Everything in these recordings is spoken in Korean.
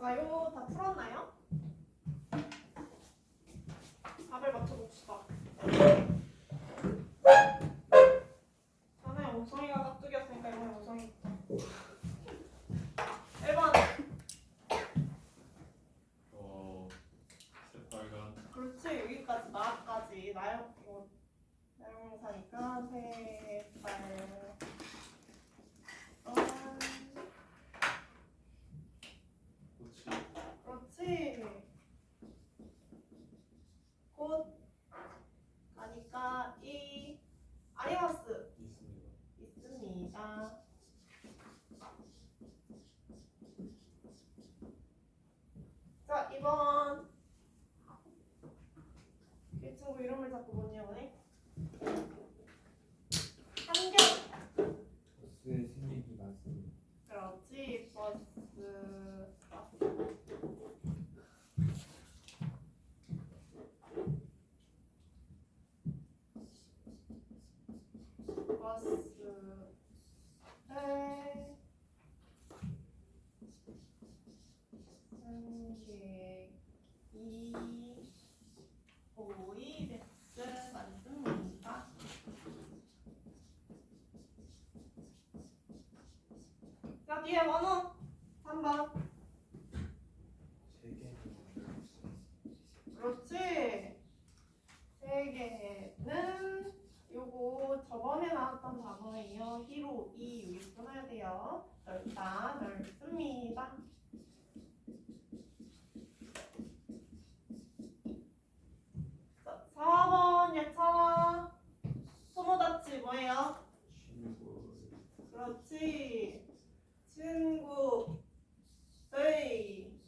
볼까요? 다 풀었나요? 답을 맞춰봅시다. 전에 우성이가 깍두기였으니까 이번에 우성이. 1번. 어 새빨간 그렇지 여기까지 나까지 나요 뭐 나용사니까 새빨. 어, 꽃이 그렇지. 곧 가니까 이 아리마스 있습니다. 있습니다. 자, 2번. 이 친구 이름을 자꾸 못 외우네. 한경. 버스의 승객이 많습니다. 그렇지. 버스. 버스. 에. 승객이 오이 베스 맞습니다. 자, 뒤에 번호 3번. 그렇지. 세 개는 요거 저번에 나왔던 단어예요. 히로 이 여기 써놔야 돼요. 넓다 넓습니다. 자, 4번 예찬아. 소모다치 뭐예요? 그렇지. 친구. 에이.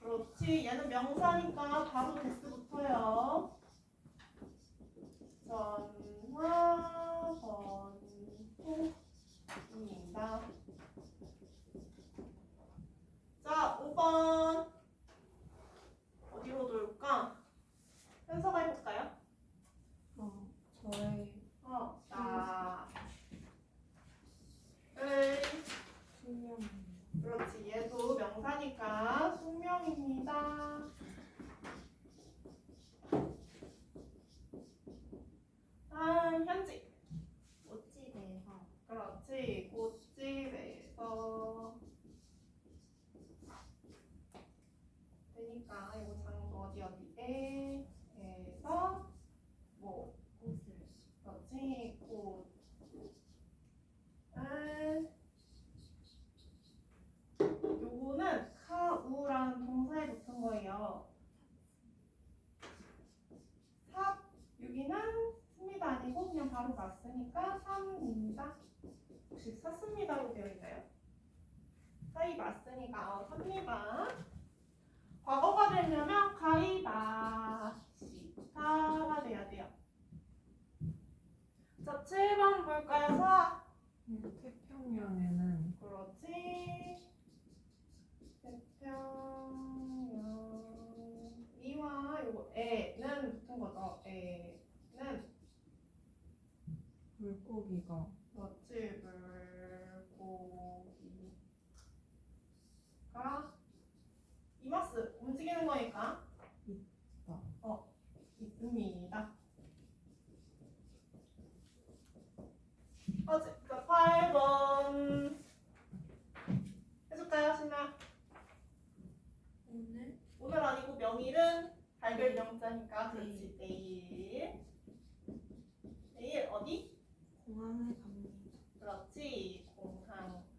그렇지. 얘는 명사니까 바로 데스 붙어요. 전화 번호입니다. 자, 5번. 어디로 돌까? 현서가 해볼까요? 어, 저의 어, 자. 에이. 숙명 그렇지. 얘도 명사니까 숙명입니다. 다음 현지. 꽃집에서 그렇지. 꽃집에서 되니까 이거 장소 어디 어디 에 에서 뭐 꽃을 그렇지. 꽃. 을 요거는 카우라는 동사에 붙은 거예요. 삽 여기는 습니다 아니고 그냥 바로 맞으니까 삼입니다. 혹시 샀습니다로 되어 있나요? 사이 맞으니까 어, 삽니다. 과거가 되려면 가이바시타가 돼야 돼요. 자, 7번 볼까요? 사. 태평양에는 그렇지. 태평양 이와 요거 에는 붙은 거죠. 에는 물고기가 그렇지. 물고기가 이마스 움직이는 거니까 있다. 어 있습니다. 어제 자 8번 해줄까요, 신나? 오늘? 오늘 아니고 명일은 발별 명자니까 그렇지. 내일. 내일 어디? 공항에 갑니다. 그렇지. 공항이니까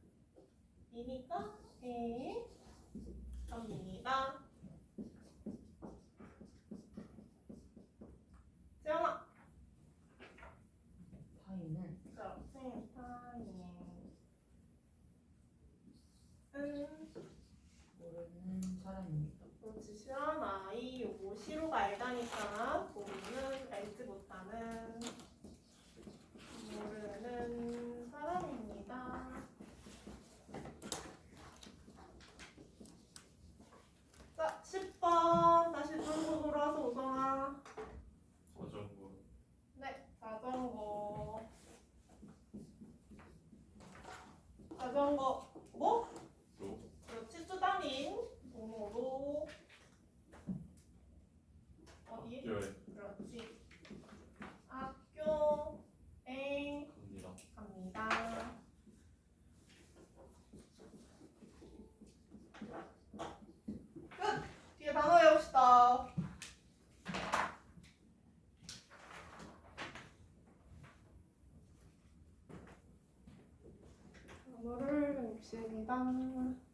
에갑니다 재현아 타이는 그렇지 타임 은 모르는 사람입니다. 그렇지. 시원 아이 요거 시로가 알다니까 모르는 알지 못하는 모르는 사람입니다. 자 10번. 다시 돌고 돌아서 오성아. 자전거. 네 자전거. 자전거 있습니다.